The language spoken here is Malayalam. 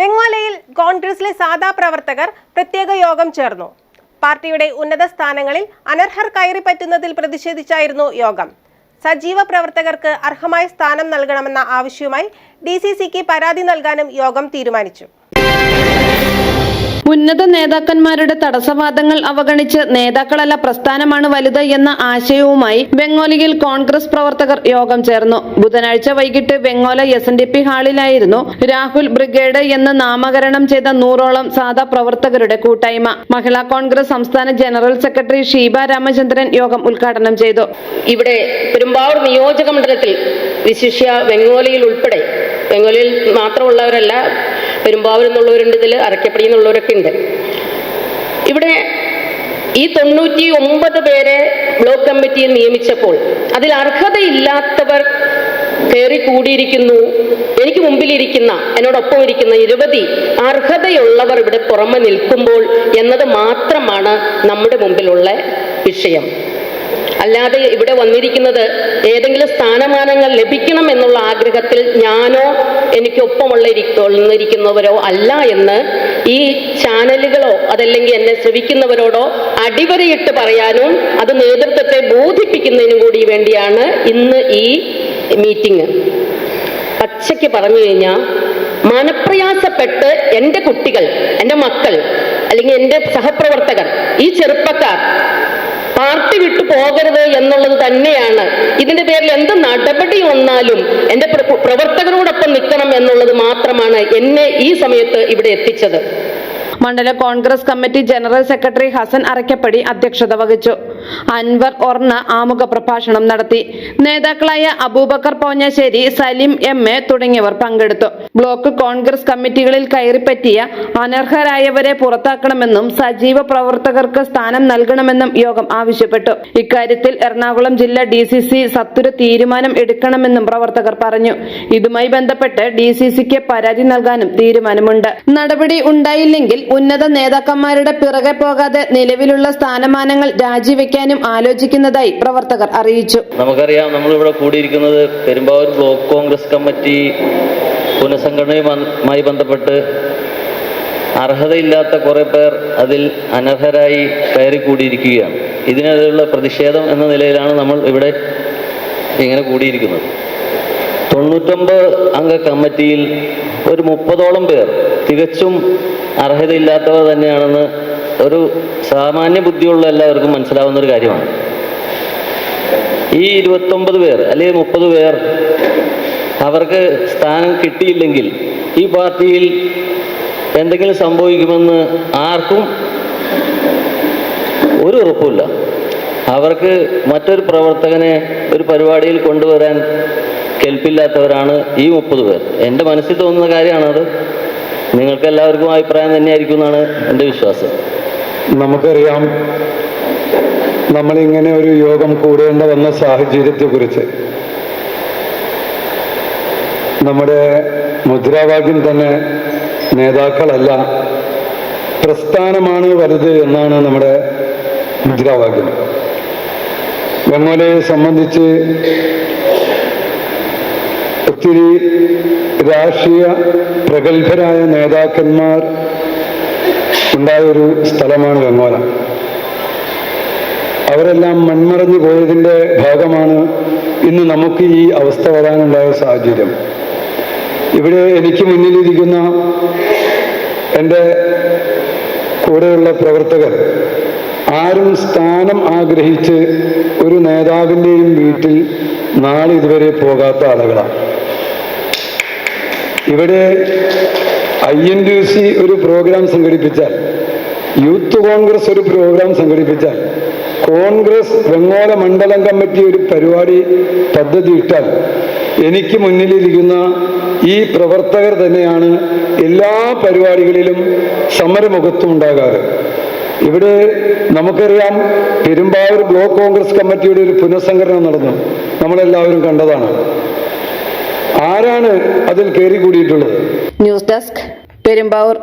വെങ്ങോലയിൽ കോൺഗ്രസിലെ സാധാ പ്രവർത്തകർ പ്രത്യേക യോഗം ചേർന്നു. പാർട്ടിയുടെ ഉന്നത സ്ഥാനങ്ങളിൽ അനർഹർ കയറി പറ്റുന്നതിൽ പ്രതിഷേധിച്ചായിരുന്നു യോഗം. സജീവ പ്രവർത്തകർക്ക് അർഹമായ സ്ഥാനം നൽകണമെന്ന ആവശ്യവുമായി ഡി പരാതി നൽകാനും യോഗം തീരുമാനിച്ചു. ഉന്നത നേതാക്കന്മാരുടെ തടസ്സവാദങ്ങൾ അവഗണിച്ച് നേതാക്കളല്ല പ്രസ്ഥാനമാണ് വലുത് എന്ന ആശയവുമായി ബംഗോലിയിൽ കോൺഗ്രസ് പ്രവർത്തകർ യോഗം ചേർന്നു. ബുധനാഴ്ച വൈകിട്ട് ബംഗോല എസ് എൻ ഡി പി ഹാളിലായിരുന്നു രാഹുൽ ബ്രിഗേഡ് എന്ന് നാമകരണം ചെയ്ത നൂറോളം സാധാ പ്രവർത്തകരുടെ കൂട്ടായ്മ. മഹിളാ കോൺഗ്രസ് സംസ്ഥാന ജനറൽ സെക്രട്ടറി ഷീബ രാമചന്ദ്രൻ യോഗം ഉദ്ഘാടനം ചെയ്തു. ഇവിടെ പെരുമ്പാവൂർ നിയോജക മണ്ഡലത്തിൽ വിശിഷ്യ ബംഗോലിയിൽ ഉൾപ്പെടെ ബംഗോലിയിൽ മാത്രമുള്ളവരല്ല പെരുമ്പാവൂർ എന്നുള്ളവരുണ്ട് ഇതിൽ അരക്കപ്പടി എന്നുള്ളവരൊക്കെ ഉണ്ട്. ഇവിടെ ഈ തൊണ്ണൂറ്റി ഒമ്പത് പേരെ ബ്ലോക്ക് കമ്മിറ്റിയിൽ നിയമിച്ചപ്പോൾ അതിൽ അർഹതയില്ലാത്തവർ കയറി കൂടിയിരിക്കുന്നു. എനിക്ക് മുമ്പിലിരിക്കുന്ന എന്നോടൊപ്പം ഇരിക്കുന്ന നിരവധി അർഹതയുള്ളവർ ഇവിടെ പുറമെ നിൽക്കുമ്പോൾ എന്നത് മാത്രമാണ് നമ്മുടെ മുമ്പിലുള്ള വിഷയം. അല്ലാതെ ഇവിടെ വന്നിരിക്കുന്നത് ഏതെങ്കിലും സ്ഥാനമാനങ്ങൾ ലഭിക്കണം എന്നുള്ള ആഗ്രഹത്തിൽ ഞാനോ എനിക്കൊപ്പമുള്ള ഇരിക്കുന്നവരോ അല്ല എന്ന് ഈ ചാനലുകളോ അതല്ലെങ്കിൽ എന്നെ ശ്രവിക്കുന്നവരോടോ അടിവരയിട്ട് പറയാനും അത് നേതൃത്വത്തെ ബോധിപ്പിക്കുന്നതിനും കൂടി വേണ്ടിയാണ് ഇന്ന് ഈ മീറ്റിംഗ്. പച്ചയ്ക്ക് പറഞ്ഞു കഴിഞ്ഞാൽ മനപ്രയാസപ്പെട്ട് എന്റെ കുട്ടികൾ എന്റെ മക്കൾ അല്ലെങ്കിൽ എന്റെ സഹപ്രവർത്തകർ ഈ ചെറുപ്പക്കാർ പാർട്ടി വിട്ടു പോകരുത് എന്നുള്ളത് തന്നെയാണ്. ഇതിന്റെ പേരിൽ എന്ത് നടപടി വന്നാലും എന്റെ പ്രവർത്തകരോടൊപ്പം നിൽക്കണം എന്നുള്ളത് മാത്രമാണ് എന്നെ ഈ സമയത്ത് ഇവിടെ എത്തിച്ചത്. മണ്ഡല Congress committee general secretary Hasan Arakkappady അധ്യക്ഷത വഹിച്ചു. അൻവർ ഒർണ ആമുഖ പ്രഭാഷണം നടത്തി. നേതാക്കളായ അബൂബക്കർ പോഞ്ഞശ്ശേരി സലിം എം എ തുടങ്ങിയവർ പങ്കെടുത്തു. ബ്ലോക്ക് കോൺഗ്രസ് കമ്മിറ്റികളിൽ കയറിപ്പറ്റിയ അനർഹരായവരെ പുറത്താക്കണമെന്നും സജീവ പ്രവർത്തകർക്ക് സ്ഥാനം നൽകണമെന്നും യോഗം ആവശ്യപ്പെട്ടു. ഇക്കാര്യത്തിൽ എറണാകുളം ജില്ലാ ഡി സി സി സത്വര തീരുമാനം എടുക്കണമെന്നും പ്രവർത്തകർ പറഞ്ഞു. ഇതുമായി ബന്ധപ്പെട്ട് ഡി സി സിക്ക് പരാതി നൽകാനും തീരുമാനമുണ്ട്. നടപടി ഉണ്ടായില്ലെങ്കിൽ ഉന്നത നേതാക്കന്മാരുടെ പിറകെ പോകാതെ നിലവിലുള്ള സ്ഥാനമാനങ്ങൾ രാജിവെക്കാനും ആലോചിക്കുന്നതായി പ്രവർത്തകർ അറിയിച്ചു. നമുക്കറിയാം നമ്മളിവിടെ കൂടിയിരിക്കുന്നത് പെരുമ്പാവൂർ ബ്ലോക്ക് കോൺഗ്രസ് കമ്മിറ്റി പുനഃസംഘടനയുമായി ബന്ധപ്പെട്ട് അർഹതയില്ലാത്ത കുറേ പേർ അതിൽ അനർഹരായി കയറി കൂടിയിരിക്കുകയാണ് ഇതിനെതിരെയുള്ള പ്രതിഷേധം എന്ന നിലയിലാണ് നമ്മൾ ഇവിടെ ഇങ്ങനെ കൂടിയിരിക്കുന്നത്. തൊണ്ണൂറ്റൊമ്പത് അംഗ കമ്മിറ്റിയിൽ ഒരു മുപ്പതോളം പേർ തികച്ചും അർഹതയില്ലാത്തവർ തന്നെയാണെന്ന് ഒരു സാമാന്യ ബുദ്ധിയുള്ള എല്ലാവർക്കും മനസ്സിലാവുന്ന ഒരു കാര്യമാണ്. ഈ ഇരുപത്തൊമ്പത് പേർ അല്ലെങ്കിൽ മുപ്പത് പേർ അവർക്ക് സ്ഥാനം കിട്ടിയില്ലെങ്കിൽ ഈ പാർട്ടിയിൽ എന്തെങ്കിലും സംഭവിക്കുമെന്ന് ആർക്കും ഒരു ഉറപ്പുമില്ല. അവർക്ക് മറ്റൊരു പ്രവർത്തകനെ ഒരു പരിപാടിയിൽ കൊണ്ടുവരാൻ കെൽപ്പില്ലാത്തവരാണ് ഈ മുപ്പത് പേർ. എന്റെ മനസ്സിൽ തോന്നുന്ന കാര്യമാണത്. നിങ്ങൾക്ക് എല്ലാവർക്കും അഭിപ്രായം തന്നെയായിരിക്കും എന്നാണ് എന്റെ വിശ്വാസം. നമുക്കറിയാം നമ്മളിങ്ങനെ ഒരു യോഗം കൂടേണ്ട വന്ന സാഹചര്യത്തെക്കുറിച്ച്. നമ്മുടെ മുദ്രാവാക്യം തന്നെ നേതാക്കളല്ല പ്രസ്ഥാനമാണ് വലുത് എന്നാണ് നമ്മുടെ മുദ്രാവാക്യം. വെങ്ങോലയെ സംബന്ധിച്ച് ഒത്തിരി രാഷ്ട്രീയ പ്രഗത്ഭരായ നേതാക്കന്മാർ ഉണ്ടായൊരു സ്ഥലമാണ് വെങ്ങോല അവരെല്ലാം മൺമറഞ്ഞു പോയതിന്റെ ഭാഗമാണ് ഇന്ന് നമുക്ക് ഈ അവസ്ഥ വരാനുണ്ടായ സാഹചര്യം. ഇവിടെ എനിക്ക് മുന്നിലിരിക്കുന്ന എന്റെ കൂടെയുള്ള പ്രവർത്തകർ ആരും സ്ഥാനം ആഗ്രഹിച്ച് ഒരു നേതാവിന്റെയും വീട്ടിൽ നാളെ ഇതുവരെ പോകാത്ത ആളുകളാണ്. ഇവിടെ ഐ എൻ ഡി സി ഒരു പ്രോഗ്രാം സംഘടിപ്പിച്ചാൽ യൂത്ത് കോൺഗ്രസ് ഒരു പ്രോഗ്രാം സംഘടിപ്പിച്ചാൽ കോൺഗ്രസ് വെങ്ങോല മണ്ഡലം കമ്മിറ്റി ഒരു പരിപാടി പദ്ധതി ഇട്ടാൽ എനിക്ക് മുന്നിലിരിക്കുന്ന ഈ പ്രവർത്തകർ തന്നെയാണ് എല്ലാ പരിപാടികളിലും സമരമുഖത്തും ഉണ്ടാകാറ്. ഇവിടെ നമുക്കറിയാം പെരുമ്പാവൂർ ബ്ലോക്ക് കോൺഗ്രസ് കമ്മിറ്റിയുടെ ഒരു പുനഃസംഘടന നടന്നു. നമ്മളെല്ലാവരും കണ്ടതാണ്. ആരാണ് അതിൽ കയറി കൂടിയിട്ടുള്ളത്? News desk Perumbavoor.